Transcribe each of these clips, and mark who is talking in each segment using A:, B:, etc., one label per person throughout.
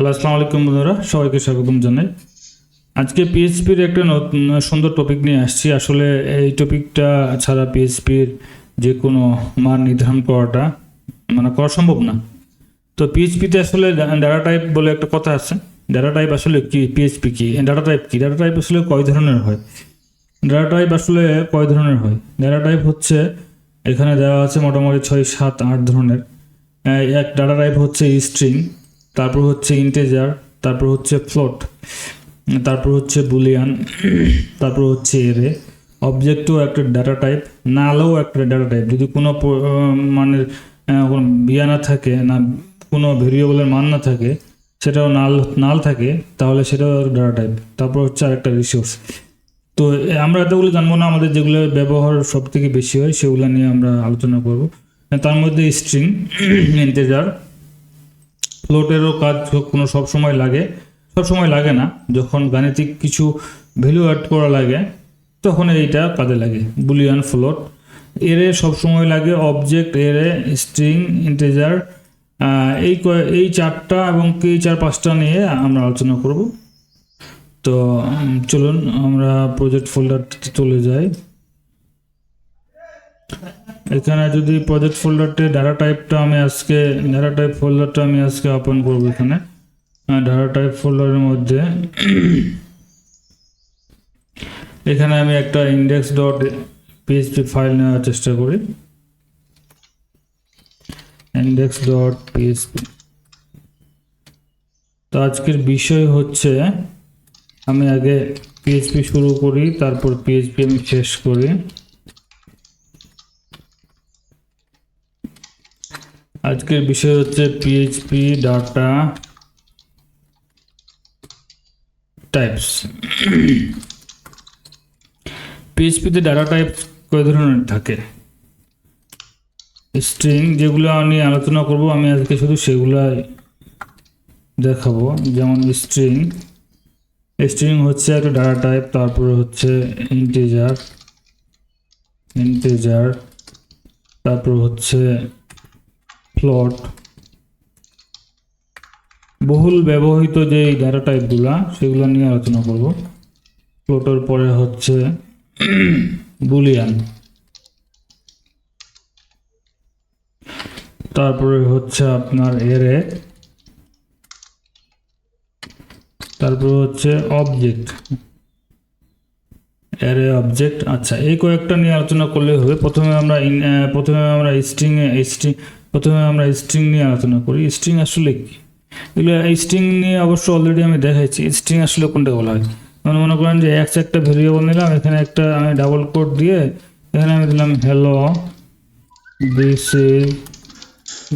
A: Hello, আসসালামু আলাইকুম বন্ধুরা, সবাইকে স্বাগতম জানাই। আজকে পিএইচপির একটা নতুন, সুন্দর টপিক নিয়ে আসছি। আসলে এই টপিকটা ছাড়া পিএইচপির যে কোনো মান নির্ধারণ করাটা মানে করা সম্ভব না। তো পিএইচপিতে আসলে ডাটা টাইপ বলে একটা কথা আছে। ডাটা টাইপ আসলে কি? পিএইচপি কি? ডাটা টাইপ কি? ডাটা টাইপ আসলে কয় ধরনের হয়? ডাটা টাইপ আসলে কয় ধরনের হয়? ডাটা টাইপ হচ্ছে, এখানে দেওয়া আছে মোটামুটি ছয়, সাত, আট ধরনের। এক ডাটা টাইপ হচ্ছে স্ট্রিং তারপর হচ্ছে ইন্টেজার তারপর হচ্ছে ফ্লোট তারপর হচ্ছে বুলিয়ান তারপর হচ্ছে এরে অবজেক্টও একটা ডাটা টাইপ নালও একটা ডাটা টাইপ যদি কোনো মানের বিয়া না থাকে না, কোনো ভেরিয়েবলের মান না থাকে, সেটাও নাল নাল থাকে, তাহলে সেটাও ডাটা টাইপ তারপর হচ্ছে আরেকটা রিসোর্স তো আমরা এতগুলো জানব না, আমাদের যেগুলো ব্যবহার সব থেকে বেশি হয়, সেগুলো নিয়ে আমরা আলোচনা করব। তার মধ্যে স্ট্রিং ইন্টেজার ফ্লোটেরও কাজ কোনো সব সময় লাগে। সব সময় লাগে না। যখন গাণিতিক কিছু ভ্যালু অ্যাড করা লাগে, তখন এইটা কাজে লাগে। বুলিয়ান ফ্লোট এরে সব সময় লাগে অবজেক্ট এরে স্ট্রিং ইন্টেজার এই এই চারটা এবং এই চার পাঁচটা নিয়ে আমরা আলোচনা করব। তো চলুন আমরা প্রজেক্ট ফোল্ডারটিতে চলে যাই। এখানে যদি প্রজেক্ট ফোল্ডারটি ডাটা টাইপটা আমি আজকে ডাটা টাইপ ফোল্ডারটা আমি আজকে ওপেন করব এখানে। ডাটা টাইপ ফোল্ডারের মধ্যে। এখানে আমি একটা ইন্ডেক্স ডট পিএইচপি ফাইল নেওয়ার চেষ্টা করি। ইন্ডেক্স ডট পিএইচপি তো আজকের বিষয় হচ্ছে, আমি আগে পিএইচপি শুরু করি, তারপর পিএইচপি আমি শেষ করি। আজকের বিষয় হচ্ছে পিএইচপি ডাটা টাইপস পিএইচপিতে ডাটা টাইপ কয় ধরনের থাকে? স্ট্রিং যেগুলো আমি আলোচনা করব, আমি আজকে শুধু সেগুলাই দেখাবো। যেমন স্ট্রিং স্ট্রিং হচ্ছে একটা ডাটা টাইপ তারপরে হচ্ছে ইন্টিজার ইন্টিজার তারপর হচ্ছে ফ্লট বহুল ব্যবহৃত যে ডাটা টাইপগুলা সেগুলো নিয়ে আলোচনা করব। ফ্লোটের পরে হচ্ছে বুলিয়ান। তারপরে হচ্ছে আপনার এরে। তারপরে হচ্ছে অবজেক্ট অ্যারে অবজেক্ট আচ্ছা এই কয়েকটা নিয়ে আলোচনা করলে হবে। প্রথমে আমরা প্রথমে আমরা স্ট্রিং স্ট্রিং প্রথমে আমরা স্ট্রিং নিয়ে আলোচনা করি। স্ট্রিং আসলে কি? এগুলো স্ট্রিং নিয়ে অবশ্য অলরেডি আমি দেখাইছি। স্ট্রিং আসলে কোনটা বলা হয়? মানে মনে করেন যে এক একটা ভেরিয়েবল নিলাম, এখানে একটা আমি ডাবল কোড দিয়ে এখানে আমি দিলাম হ্যালো দিস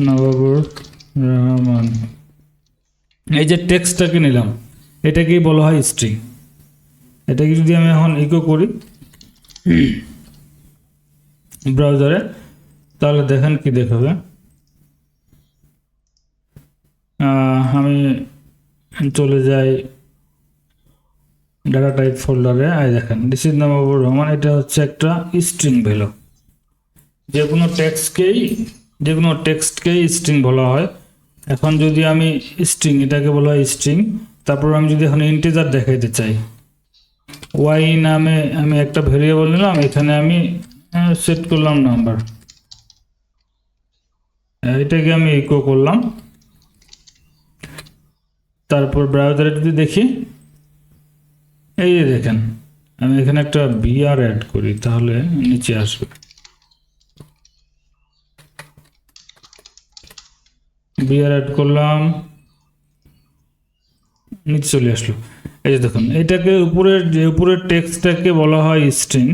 A: নবাবুর রহমান এই যে টেক্সটটাকে নিলাম, এটাকেই বলা হয় স্ট্রিং এটাকে যদি আমি এখন ইকো করি ব্রাউজারে তাহলে দেখেন কি দেখাবে। আমি চলে যাই ডাটা টাইপ ফোল্ডারে আই দেখেন দিস ইজ নবাবুর রহমান এটা হচ্ছে একটা স্ট্রিং ভ্যালু যে কোনো টেক্সটকেই যে কোনো টেক্সটকেই স্ট্রিং বলা হয়। এখন যদি আমি স্ট্রিং এটাকে বলা হয় স্ট্রিং তারপর আমি যদি এখন ইন্টিজার দেখাইতে চাই। ওয়াই নামে আমি একটা ভেরিয়েবল নিলাম, এখানে আমি সেট করলাম নাম্বার এটাকে আমি ইকো করলাম। তারপর ব্রাউজারে যদি দেখি, এই যে দেখেন, আমি এখানে একটা বিআর অ্যাড করি, তাহলে নিচে আসবে। বিআর অ্যাড করলাম, নিচে চলে আসলো। এই যে দেখুন, এটাকে উপরের যে, উপরের টেক্সটটাকে বলা হয় স্ট্রিং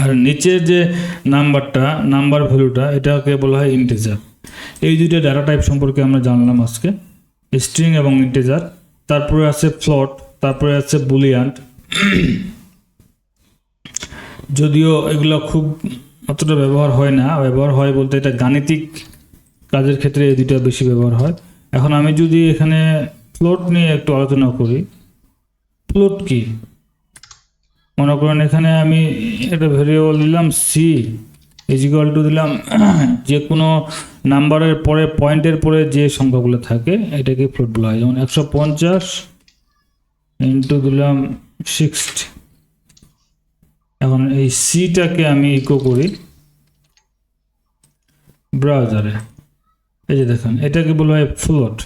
A: আর নিচের যে নাম্বারটা নাম্বার ভ্যালুটা এটাকে বলা হয় ইন্টিজার এই দুইটা ডাটা টাইপ সম্পর্কে আমরা জানলাম আজকে। স্ট্রিং এবং ইন্টেজার তারপরে আছে ফ্লট তারপরে আছে বুলিয়ান যদিও এগুলো খুব অতটা ব্যবহার হয় না, ব্যবহার হয় বলতে এটা গাণিতিক কাজের ক্ষেত্রে এই দুইটা বেশি ব্যবহার হয়। এখন আমি যদি এখানে ফ্লোট নিয়ে একটু আলোচনা করি ফ্লোট কি? মনে করেন এখানে আমি একটা ভেরিয়েবল দিলাম সি ইজিক্যাল টু দিলাম যে কোনো নাম্বারের পরে পয়েন্টের পরে যে সংখ্যাগুলো থাকে, এটাকে ফ্লোট বলা হয়। যেমন একশো পঞ্চাশ ইন্টু দিলাম সিক্সটি। এখন এই সিটাকে আমি ইকো করি ব্রাউজারে। এই যে দেখেন, এটাকে বলা হয় ফ্লোট।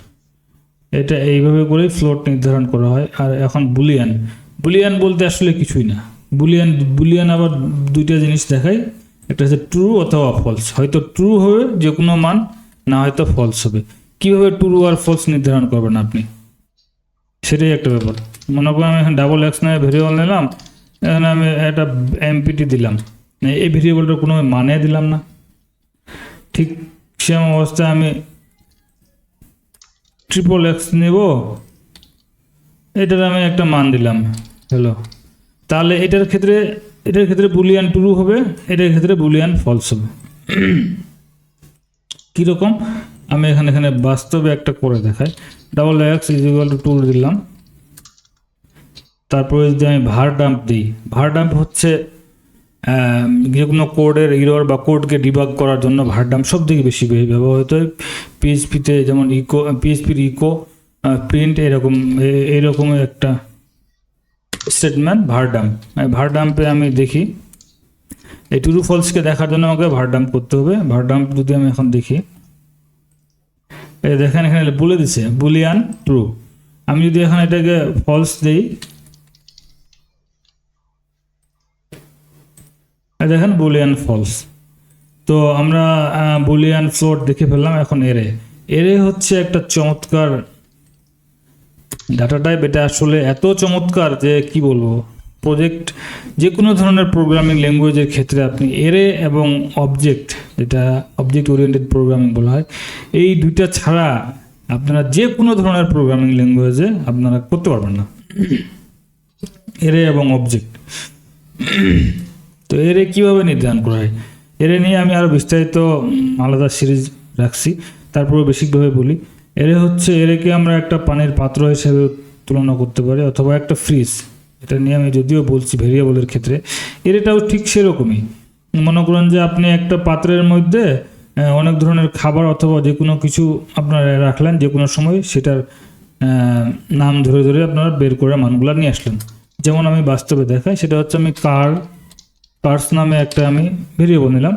A: এটা এইভাবে করে ফ্লোট নির্ধারণ করা হয়। আর এখন বুলিয়ান। বুলিয়ান বলতে আসলে কিছুই না। বুলিয়ান বুলিয়ান আবার দুইটা জিনিস দেখায়। একটা হচ্ছে ট্রু অথবা ফলস হয়তো ট্রু হবে যে কোনো মান, না হয়তো ফলস হবে। কীভাবে ট্রু আর ফলস নির্ধারণ করবেন আপনি? সেটাই একটা ব্যাপার। মনে করেন আমি এখানে ডাবল এক্স নয় ভেরিয়েবল নিলাম, এখানে আমি একটা এমপিটি দিলাম। এই ভেরিয়েবলটার কোনো মানে দিলাম না। ঠিক সেম অবস্থায় আমি ট্রিপল এক্স নেব। এটার আমি একটা মান দিলাম। হ্যালো। তাহলে এটার ক্ষেত্রে এটার ক্ষেত্রে বুলিয়ান ট্রু হবে, এটার ক্ষেত্রে বুলিয়ান ফলস হবে। কীরকম আমি এখানে এখানে বাস্তবে একটা করে দেখাই। Double x is equal to two দিলাম। তারপরে যদি আমি ভার ডাম্প দিই ভার ডাম্প হচ্ছে যে কোনো কোডের ইরর বা কোডকে ডিবাগ করার জন্য ভার ডাম্প সব থেকে বেশি ব্যবহৃত হয়। পিএইচপিতে যেমন ইকো পিএইচপির ইকো প্রিন্ট এরকম, এ- এরকমের একটা স্টেটমেন্ট ভার ডাম্প ভার আমি দেখি এই ট্রু ফলসকে দেখার জন্য আমাকে ভার ডাম্প করতে হবে ভার ডাম্প যদি আমি এখন দেখি এই দেখেন এখানে বলে দিছে বুলিয়ান ট্রু আমি যদি এখন এটাকে ফলস দিই দেখেন বুলিয়ান ফলস তো আমরা বুলিয়ান ফ্লোট দেখে ফেললাম এখন এরে এরে হচ্ছে একটা চমৎকার ডাটা টাইপ এটা আসলে এত চমৎকার যে কি বলব? প্রজেক্ট যে কোনো ধরনের প্রোগ্রামিং ল্যাঙ্গুয়েজের ক্ষেত্রে আপনি এরে এবং অবজেক্ট যেটা অবজেক্ট ওরিয়েন্টেড প্রোগ্রামিং বলা হয়, এই দুইটা ছাড়া আপনারা যে কোনো ধরনের প্রোগ্রামিং ল্যাঙ্গুয়েজে আপনারা করতে পারবেন না। এরে এবং অবজেক্ট তো এরে কীভাবে নির্ধারণ করা হয়? এরে নিয়ে আমি আরও বিস্তারিত আলাদা সিরিজ রাখছি। তারপরে বেসিকভাবে বলি। এরে হচ্ছে, এরেকে আমরা একটা পানির পাত্র হিসেবে তুলনা করতে পারি, অথবা একটা ফ্রিজ। এটা নিয়ে আমি যদিও বলছি ভেরিয়েবলের ক্ষেত্রে এটাও ঠিক সেরকমই। মনে করেন যে আপনি একটা পাত্রের মধ্যে অনেক ধরনের খাবার অথবা যে কোনো কিছু আপনারা রাখলেন যে কোনো সময় সেটার নাম ধরে ধরে আপনারা বের করে মানগুলো নিয়ে আসলেন। যেমন আমি বাস্তবে দেখাই, সেটা হচ্ছে আমি কার, কার্স নামে একটা আমি ভেরিয়েবল নিলাম।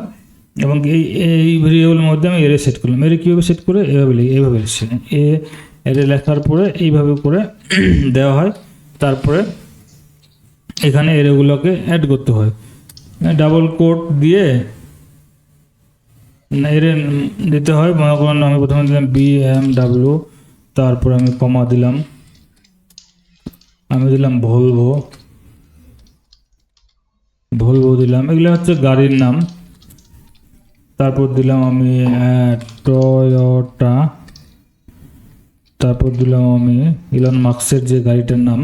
A: এবং এই এই ভেরিয়েবলের মধ্যে আমি এরে সেট করলাম। এরে কীভাবে সেট করে? এভাবে লিখি এইভাবে এ এরে লেখার পরে এইভাবে করে দেওয়া হয়। তারপরে এখানে এরেগুলোকে অ্যাড করতে হয়। ডাবল কোট দিয়ে এরে দিতে হয়। মনে করেন আমি প্রথমে দিলাম বি এম ডাব্লিউ তারপরে আমি কমা দিলাম। আমি দিলাম ভলভো ভলভো দিলাম। এগুলো হচ্ছে গাড়ির নাম। তারপর দিলাম আমি টয়োটা তারপর দিলাম আমি ইলন মার্কসের যে গাড়িটার নাম।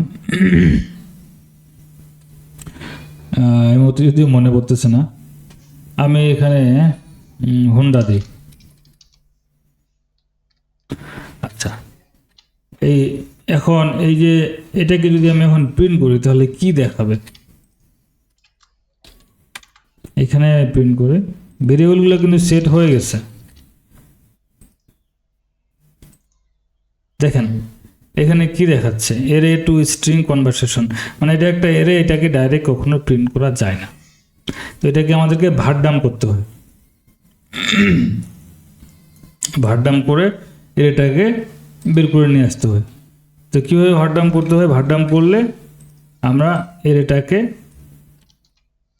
A: এই মুহূর্তে যদিও মনে পড়তেছে না। আমি এখানে হুন্ডা দিই। আচ্ছা। এই এখন এই যে এটাকে যদি আমি এখন প্রিন্ট করি, তাহলে কি দেখাবে? এখানে প্রিন্ট করে ভেরিয়েবলগুলো কিন্তু সেট হয়ে গেছে। দেখেন, এখানে কি দেখাচ্ছে? এরে টু স্ট্রিং কনভারসেশন মানে এটা একটা এরে এটাকে ডাইরেক্ট কখনো প্রিন্ট করা যায় না। তো এটাকে আমাদেরকে ভারডাম করতে হয় ভারডাম করে এটাকে বের করে নিয়ে আসতে হয় তো কীভাবে ভারডাম করতে হয়? ভারডাম করলে আমরা এটাকে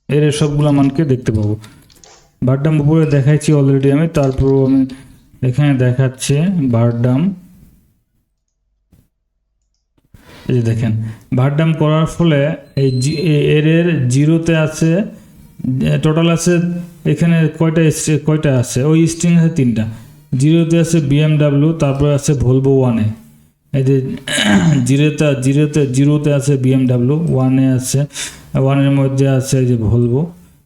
A: এর সবগুলো মানকে দেখতে পাবো। বারডাম উপরে দেখাইছি অলরেডি আমি তারপর আমি এখানে দেখাচ্ছে বারডাম। এই যে দেখেন বারডাম করার ফলে এই এর এর জিরোতে আছে টোটাল আছে এখানে কয়টা কয়টা আছে? ওই স্ট্রিং আছে তিনটা। জিরোতে আছে বিএমডাব্লিউ তারপরে আছে ভলভো ওয়ানে এই যে জিরোতে জিরোতে জিরোতে আছে বিএমডাব্লিউ ওয়ানে আছে ওয়ানের মধ্যে আছে এই যে ভলভো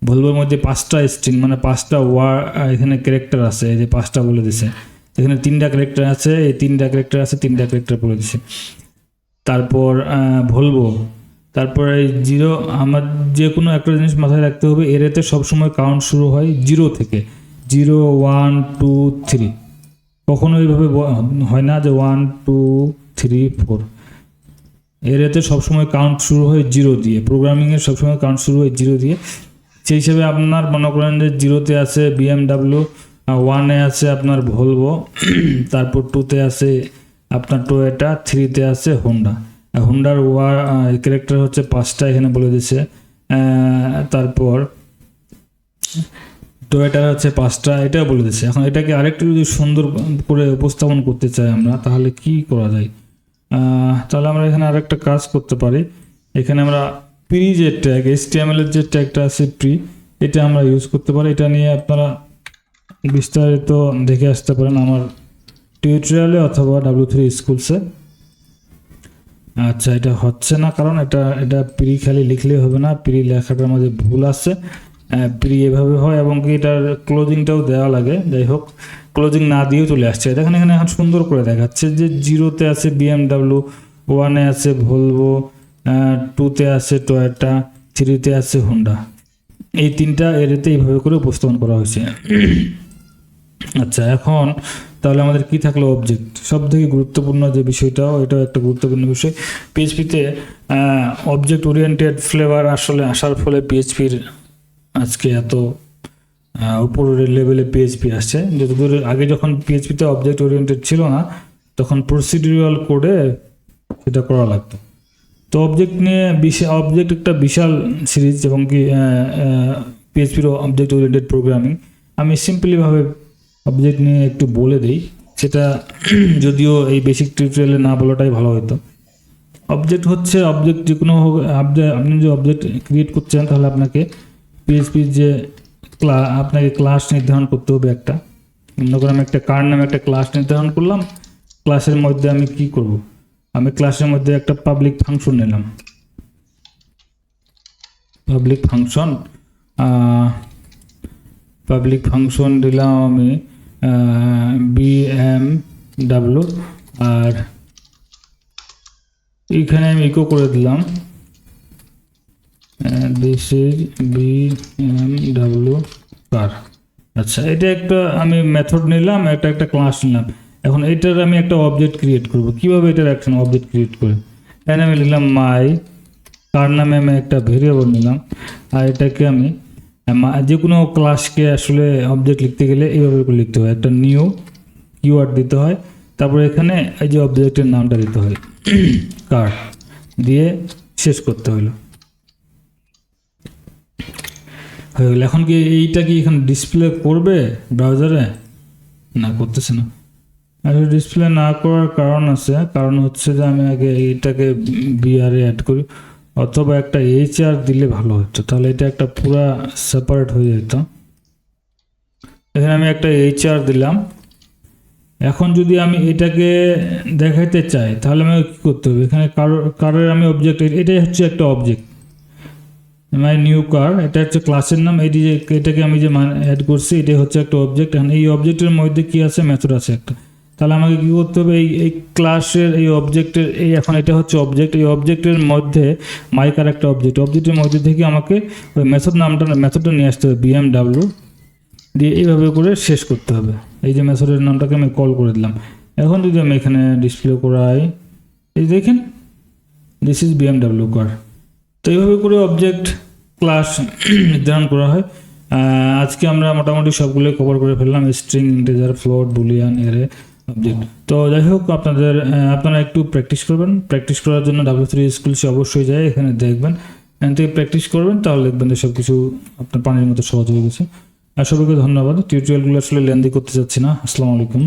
A: ভলভোর মধ্যে পাঁচটা স্ট্রিং মানে পাঁচটা ওয়া এখানে ক্যারেক্টার আছে, এই যে পাঁচটা বলে দিছে। এখানে তিনটা ক্যারেক্টার আছে, এই তিনটা ক্যারেক্টার আছে, তিনটা ক্যারেক্টার বলে দিছে। তারপর ভলভো তারপরে জিরো আমার যে কোনো একটা জিনিস মাথায় রাখতে হবে এরেতে সবসময় কাউন্ট শুরু হয় জিরো থেকে। জিরো ওয়ান টু থ্রি কখনো এইভাবে হয় না যে ওয়ান টু থ্রি ফোর এরেতে সবসময় কাউন্ট শুরু হয় জিরো দিয়ে। প্রোগ্রামিংয়ের সবসময় কাউন্ট শুরু হয় জিরো দিয়ে। সেই হিসেবে আপনার মনে করেন যে জিরোতে আছে বিএমডাব্লিউ ওয়ানে আছে আপনার ভলভো তারপর টুতে আছে আপনার টোয়েটা থ্রিতে আছে হোন্ডা হোন্ডার ওয়া ক্যারেক্টার হচ্ছে পাঁচটা এখানে বলে দিছে। তারপর টয়েটার হচ্ছে পাঁচটা, এটাও বলে দিচ্ছে এখন এটাকে আরেকটু যদি সুন্দর করে উপস্থাপন করতে চাই আমরা, তাহলে কি করা যায়? তাহলে আমরা এখানে আরেকটা কাজ করতে পারি। এখানে আমরা প্রি যে ট্যাগ এর যে ট্যাগটা আছে প্রি এটা আমরা ইউজ করতে পারি। এটা নিয়ে আপনারা বিস্তারিত দেখে আসতে পারেন আমার টিউটোরিয়ালে অথবা ডাব্লিউ থ্রি স্কুলসে আচ্ছা এটা হচ্ছে না, কারণ এটা এটা প্রি খালি লিখলেই হবে না। প্রি লেখাটার মধ্যে ভুল আছে। প্রি এভাবে হয় এবং কি এটার ক্লোজিংটাও দেওয়া লাগে। যাই হোক ক্লোজিং না দিয়েও চলে আসছে। দেখেন এখানে এখন সুন্দর করে দেখাচ্ছে যে জিরোতে আছে বিএমডাব্লিউ ওয়ানে আছে ভলভো টুতে আছে টয়োটা থ্রিতে আছে হোন্ডা এই তিনটা এরিতে এইভাবে করে উপস্থাপন করা হয়েছে। আচ্ছা এখন তাহলে আমাদের কি থাকল অবজেক্ট সব থেকে গুরুত্বপূর্ণ যে বিষয়টাও, এটাও একটা গুরুত্বপূর্ণ বিষয়। পিএইচপিতে অবজেক্ট ওরিয়েন্টেড ফ্লেভার আসলে আসার ফলে পিএইচপির আজকে এত উপরের লেভেলে পিএইচপি আসছে। যতদূর আগে যখন পিএইচপিতে অবজেক্ট ওরিয়েন্টেড ছিল না, তখন প্রসিডিউরাল কোডে সেটা করা লাগতো। তো অবজেক্ট নিয়ে বিশাল অবজেক্ট একটা বিশাল সিরিজ এবং কি পিএইচপির অবজেক্ট ওরিয়েন্টেড প্রোগ্রামিং আমি সিম্পলিভাবে অবজেক্ট নিয়ে একটু বলে দিই, সেটা যদিও এই বেসিক টিউটোরিয়ালে না বলাটাই ভালো হতো। অবজেক্ট হচ্ছে অবজেক্ট যে কোনো আপনি- যে অবজেক্ট ক্রিয়েট করছেন তাহলে আপনাকে পিএইচপির যে ক্লা আপনাকে ক্লাস নির্ধারণ করতে হবে একটা। মনে করেন আমি একটা কার নামে একটা ক্লাস নির্ধারণ করলাম ক্লাসের মধ্যে আমি কি করব? আমি ক্লাসের মধ্যে একটা পাবলিক ফাংশন নিলাম। পাবলিক ফাংশন পাবলিক ফাংশন দিলাম আমি বি এম ডাব্লু আর এখানে আমি ইকো করে দিলাম। This is B M W car আচ্ছা এটা একটা আমি মেথড নিলাম, এটা একটা ক্লাস নিলাম। এখন এটার আমি একটা অবজেক্ট ক্রিয়েট করব। কীভাবে এটার একটা অবজেক্ট ক্রিয়েট করে এখানে আমি লিখলাম মাই কার নামে আমি একটা ভেরিয়েবল নিলাম। আর এটাকে আমি যে কোনো ক্লাসকে আসলে অবজেক্ট লিখতে গেলে এইভাবে করে লিখতে হয়। একটা নিউ কিওয়ার্ড দিতে হয়। তারপরে এখানে এই যে অবজেক্টের নামটা দিতে হয়। কার দিয়ে শেষ করতে হলো। হয়ে গেল। এখন কি এইটা কি এখানে ডিসপ্লে করবে ব্রাউজারে না, করতেছে না। আসলে ডিসপ্লে না করার কারণ আছে। কারণ হচ্ছে যে আমি আগে এইটাকে বিআরে অ্যাড করি। অথবা একটা এইচ আর দিলে ভালো হতো। তাহলে এটা একটা পুরা সেপারেট হয়ে যেত। এখানে আমি একটা এইচ আর দিলাম। এখন যদি আমি এটাকে দেখাইতে চাই, তাহলে আমাকে কী করতে হবে? এখানে কারও, কারের আমি অবজেক্ট এটাই হচ্ছে একটা অবজেক্ট মাই নিউ কার এটা হচ্ছে ক্লাসের নাম। এই যে এটাকে আমি যে মানে অ্যাড করছি, এটাই হচ্ছে একটা অবজেক্ট এখন এই অবজেক্টের মধ্যে কি আছে? মেথড আছে একটা। তাহলে আমাকে কি করতে হবে? এই এই ক্লাসের এই অবজেক্টের এই এখন এটা হচ্ছে অবজেক্ট এই অবজেক্টের মধ্যে মাইকার একটা অবজেক্ট অবজেক্টের মধ্যে থেকে আমাকে ওই মেথড নামটা মেথডটা নিয়ে আসতে হবে বিএমডাব্লিউ দিয়ে এইভাবে করে শেষ করতে হবে। এই যে মেথডের নামটাকে আমি কল করে দিলাম। এখন যদি আমি এখানে ডিসপ্লে করাই, এই দেখেন দিস ইজ বিএমডাব্লিউ কার তো এইভাবে করে অবজেক্ট ক্লাস নির্ধারণ করা হয়। আজকে আমরা মোটামুটি সবগুলো কভার করে ফেললাম স্ট্রিং ইন্টেজার ফ্লোট বুলিয়ান এরে তো যাই হোক, আপনাদের আপনারা একটু প্র্যাকটিস করবেন। প্র্যাকটিস করার জন্য ডাব্লিউ থ্রি স্কুল সে অবশ্যই যায়, এখানে দেখবেন। এখান থেকে প্র্যাকটিস করবেন, তাহলে দেখবেন যে সব কিছু আপনার পানির মতো সহজ হয়ে গেছে। আর সবাইকে ধন্যবাদ। টিউটোরিয়ালগুলো আসলে লেন্দি করতে চাচ্ছি না। আসসালামু আলাইকুম।